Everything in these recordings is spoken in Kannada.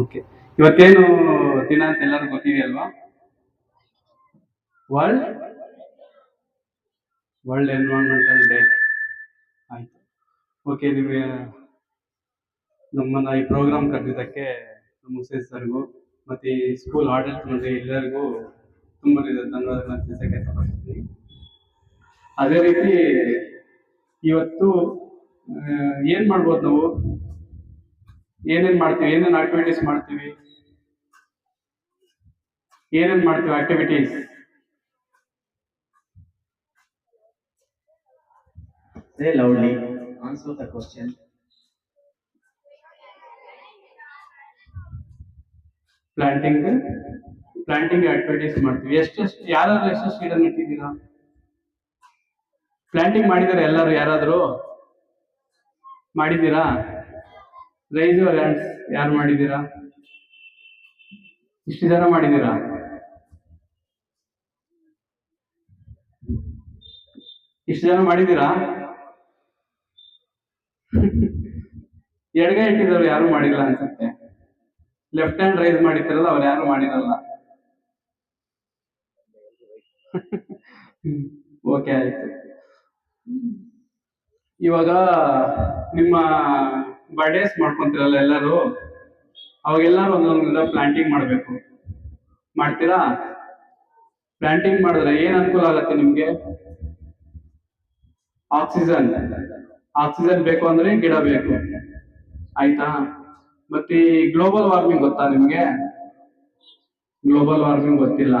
ಓಕೆ ಇವತ್ತೇನು ದಿನ ಅಂತ ಎಲ್ಲರಿಗೂ ಗೊತ್ತಿದೆಯಲ್ವಾ? ವರ್ಲ್ಡ್ ವರ್ಲ್ಡ್ ಎನ್ವೈರನ್ಮೆಂಟಲ್ ಡೇ ಆಯ್ತು. ಓಕೆ ನಿಮಗೆ ನಮ್ಮನ್ನ ಈ ಪ್ರೋಗ್ರಾಮ್ ಕರೆದಿದ್ದಕ್ಕೆ ನಮ್ಮ ಸರ್ಗೂ, ಮತ್ತು ಈ ಸ್ಕೂಲ್ ಆಡಳಿತ ಮಂಡಳಿ ಎಲ್ಲರಿಗೂ ತುಂಬ ಧನ್ಯವಾದಗಳನ್ನ ತಿಳಿಸಕ್ಕೆ ಇಷ್ಟಪಡ್ತೀನಿ. ಅದೇ ರೀತಿ ಇವತ್ತು ಏನು ಮಾಡ್ಬೋದು ನಾವು? ಏನೇನ್ ಮಾಡ್ತೀವಿ ಏನೇನ್ ಆಕ್ಟಿವಿಟೀಸ್ ಮಾಡ್ತೀವಿ? ಏನೇನ್ ಮಾಡ್ತೀವಿ activities Say loudly. Answer the question. Planting planting activities ಮಾಡ್ತೀವಿ. ಎಷ್ಟೆಷ್ಟು ಯಾರಾದ್ರೂ ಎಷ್ಟೆಷ್ಟು ಗಿಡ ಇಟ್ಟಿದ್ದೀರಾ ಪ್ಲಾಂಟಿಂಗ್ ಮಾಡಿದಾರೆ ಎಲ್ಲರೂ ಯಾರಾದರೂ? ಮಾಡಿದ್ದೀರಾ? ಯುವರ್ ಹ್ಯಾಂಡ್ಸ್ ಯಾರು ಮಾಡಿದ್ದೀರಾ? ಇಷ್ಟು ಜನ ಮಾಡಿದ್ದೀರಾ? ಇಷ್ಟು ಜನ ಮಾಡಿದ್ದೀರಾ? ಎಡಗೈ ಇಟ್ಟಿದ್ದವ್ರು ಯಾರು ಮಾಡಿಲ್ಲ ಅನ್ಸುತ್ತೆ. ಲೆಫ್ಟ್ ಹ್ಯಾಂಡ್ ರೈಸ್ ಮಾಡಿದ್ರಲ್ಲ ಅವ್ರು ಯಾರು ಮಾಡಿರಲ್ಲ. ಓಕೆ ಆಯ್ತು. ಇವಾಗ ನಿಮ್ಮ ಬರ್ಡೇಸ್ ಮಾಡ್ಕೊಂತೀರಲ್ಲ ಎಲ್ಲರೂ, ಅವಾಗೆಲ್ಲರೂ ಒಂದೊಂದು ಪ್ಲಾಂಟಿಂಗ್ ಮಾಡಬೇಕು. ಮಾಡ್ತೀರಾ? ಪ್ಲಾಂಟಿಂಗ್ ಮಾಡಿದ್ರೆ ಏನ್ ಅನುಕೂಲ ಆಗತ್ತೆ ನಿಮ್ಗೆ? ಆಕ್ಸಿಜನ್ ಆಕ್ಸಿಜನ್ ಬೇಕು ಅಂದ್ರೆ ಗಿಡ ಬೇಕು. ಆಯ್ತಾ? ಮತ್ತೆ ಗ್ಲೋಬಲ್ ವಾರ್ಮಿಂಗ್ ಗೊತ್ತಾ ನಿಮ್ಗೆ? ಗ್ಲೋಬಲ್ ವಾರ್ಮಿಂಗ್ ಗೊತ್ತಿಲ್ಲ.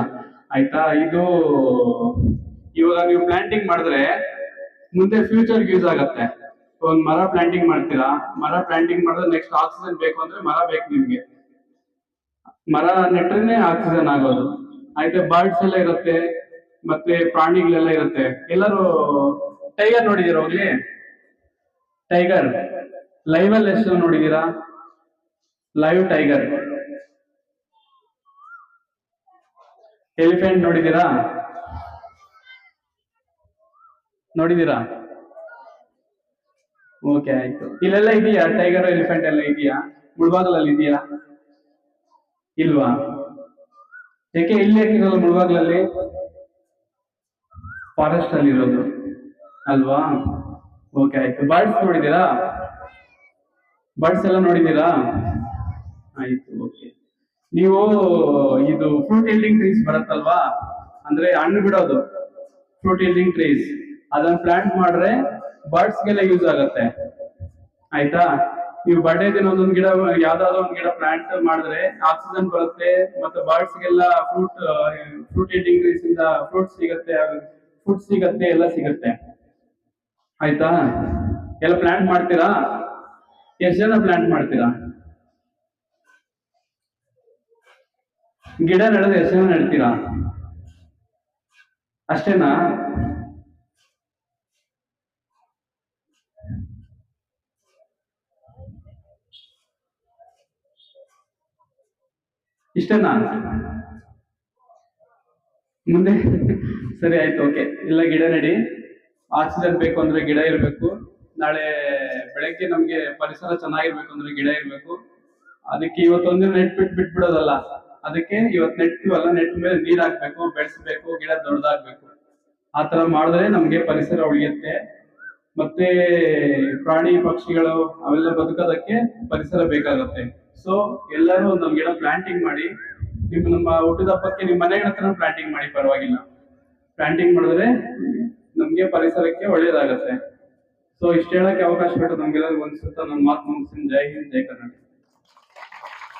ಆಯ್ತಾ? ಇದು ಇವಾಗ ನೀವು ಪ್ಲಾಂಟಿಂಗ್ ಮಾಡಿದ್ರೆ ಮುಂದೆ ಫ್ಯೂಚರ್ ಯೂಸ್ ಆಗತ್ತೆ. ಒಂದ್ ಮರ ಪ್ಲಾಂಟಿಂಗ್ ಮಾಡ್ತೀರಾ? ಮರ ಪ್ಲಾಂಟಿಂಗ್ ಮಾಡಿದ್ರೆ ನೆಕ್ಸ್ಟ್ ಆಕ್ಸಿಜನ್ ಬೇಕು ಅಂದ್ರೆ ಮರ ಬೇಕು ನಿಮ್ಗೆ. ಮರ ನೆಟ್ರೇನೆ ಆಕ್ಸಿಜನ್ ಆಗೋದು. ಆಯ್ತು ಬರ್ಡ್ಸ್ ಎಲ್ಲ ಇರುತ್ತೆ, ಮತ್ತೆ ಪ್ರಾಣಿಗಳೆಲ್ಲ ಇರುತ್ತೆ. ಎಲ್ಲರೂ ಟೈಗರ್ ನೋಡಿದೀರ ಹೋಗ್ಲಿ? ಟೈಗರ್ ಲೈವ್ ಅಲ್ಲಿ ಎಷ್ಟು ನೋಡಿದೀರಾ? ಲೈವ್ ಟೈಗರ್ ಎಲಿಫೆಂಟ್ ನೋಡಿದೀರಾ? ನೋಡಿದೀರಾ? ಓಕೆ ಆಯ್ತು. ಇಲ್ಲೆಲ್ಲ ಇದೆಯಾ ಟೈಗರ್ ಎಲಿಫೆಂಟ್ ಎಲ್ಲ ಇದೆಯಾ ಮುಳ್ಬಾಗ್ಲಲ್ಲಿ ಇದೆಯಾ ಇಲ್ವಾ? ಯಾಕೆ ಇಲ್ಲೇ ಯಾಕಿರಲ್ಲ ಮುಳ್ಬಾಗ್ಲಲ್ಲಿ? ಫಾರೆಸ್ಟ್ ಅಲ್ಲಿ ಇರೋದು. ಅಲ್ವಾ? ಓಕೆ ಆಯ್ತು. ಬರ್ಡ್ಸ್ ನೋಡಿದೀರಾ ಬರ್ಡ್ಸ್ ಎಲ್ಲ ನೋಡಿದೀರಾ ಆಯ್ತು ಓಕೆ ನೀವು ಇದು ಫ್ರೂಟ್ ಇಲ್ಡಿಂಗ್ ಟ್ರೀಸ್ ಬರುತ್ತಲ್ವಾ? ಅಂದ್ರೆ ಹಣ್ಣು ಬಿಡೋದು. ಫ್ರೂಟ್ ಇಲ್ಡಿಂಗ್ ಟ್ರೀಸ್ ಅದನ್ನ ಪ್ಲಾಂಟ್ ಮಾಡ್ರೆ ಬರ್ಡ್ಸ್ ಗೆಲ್ಲ ಯೂಸ್ ಆಗತ್ತೆ. ಆಯ್ತಾ? ನೀವು ಬರ್ಡೇ ದಿನ ಒಂದೊಂದು ಗಿಡ, ಯಾವ್ದಾದ್ರು ಒಂದು ಗಿಡ ಪ್ಲಾಂಟ್ ಮಾಡಿದ್ರೆ ಆಕ್ಸಿಜನ್ ಬರುತ್ತೆ ಮತ್ತೆ ಬರ್ಡ್ಸ್ ಗೆಲ್ಲ ಫ್ರೂಟ್ ಫ್ರೂಟ್ ಟ್ರೀಸ್ ಇಂದ ಫ್ರೂಟ್ ಸಿಗತ್ತೆ ಫುಡ್ ಸಿಗತ್ತೆ, ಎಲ್ಲ ಸಿಗತ್ತೆ. ಆಯ್ತಾ? ಎಲ್ಲ ಪ್ಲಾಂಟ್ ಮಾಡ್ತೀರಾ? ಎಷ್ಟು ಜನ ಪ್ಲಾಂಟ್ ಮಾಡ್ತೀರಾ? ಗಿಡ ನೆಡೋದು ಎಷ್ಟು ಜನ ನೆಡ್ತೀರಾ? ಅಷ್ಟೇನಾ? ಇಷ್ಟೇನಾ ಮುಂದೆ? ಸರಿ, ಆಯ್ತು ಓಕೆ ಇಲ್ಲ ಗಿಡ ನೆಡಿ. ಆಕ್ಸಿಜನ್ ಬೇಕು ಅಂದ್ರೆ ಗಿಡ ಇರಬೇಕು. ನಾಳೆ ಬೆಳಗ್ಗೆ ನಮ್ಗೆ ಪರಿಸರ ಚೆನ್ನಾಗಿರ್ಬೇಕು ಅಂದ್ರೆ ಗಿಡ ಇರಬೇಕು. ಅದಕ್ಕೆ ಇವತ್ತೊಂದಿನ ನೆಟ್ ಬಿಟ್ಟು ಬಿಟ್ಬಿಡೋದಲ್ಲ. ಅದಕ್ಕೆ ಇವತ್ತು ನೆಟ್ತೀವಲ್ಲ ನೆಟ್ ಮೇಲೆ ನೀರ್ ಹಾಕ್ಬೇಕು, ಬೆಳೆಸ್ಬೇಕು, ಗಿಡ ದೊಡ್ಡದಾಗ್ಬೇಕು ಆ ತರ ಮಾಡಿದ್ರೆ ನಮ್ಗೆ ಪರಿಸರ ಉಳಿಯುತ್ತೆ. ಮತ್ತೆ ಪ್ರಾಣಿ ಪಕ್ಷಿಗಳು ಅವೆಲ್ಲ ಬದುಕೋದಕ್ಕೆ ಪರಿಸರ ಬೇಕಾಗುತ್ತೆ. ಸೊ ಎಲ್ಲರೂ ನಮ್ ಗಿಡ ಪ್ಲಾಂಟಿಂಗ್ ಮಾಡಿ ನಿಮ್ ನಮ್ಮ ಹುಟ್ಟಿದಬ್ಬಕ್ಕೆ ನಿಮ್ಮ ಮನೆ ಹತ್ರ ಪ್ಲಾಂಟಿಂಗ್ ಮಾಡಿ, ಪರವಾಗಿಲ್ಲ. ಪ್ಲಾಂಟಿಂಗ್ ಮಾಡಿದ್ರೆ ನಮ್ಗೆ ಪರಿಸರಕ್ಕೆ ಒಳ್ಳೇದಾಗತ್ತೆ. ಸೊ ಇಷ್ಟ ಹೇಳಕ್ಕೆ ಅವಕಾಶ ಕೊಟ್ಟು ನಮ್ಗೆಲ್ಲ ಒಂದ್ಸುತ್ತ ನಮ್ಮ ಮಾತು ಮುಗಿಸ್ತೀನಿ. ಜೈ ಹಿಂದ್, ಜೈ ಕರ್ನಾಟಕ.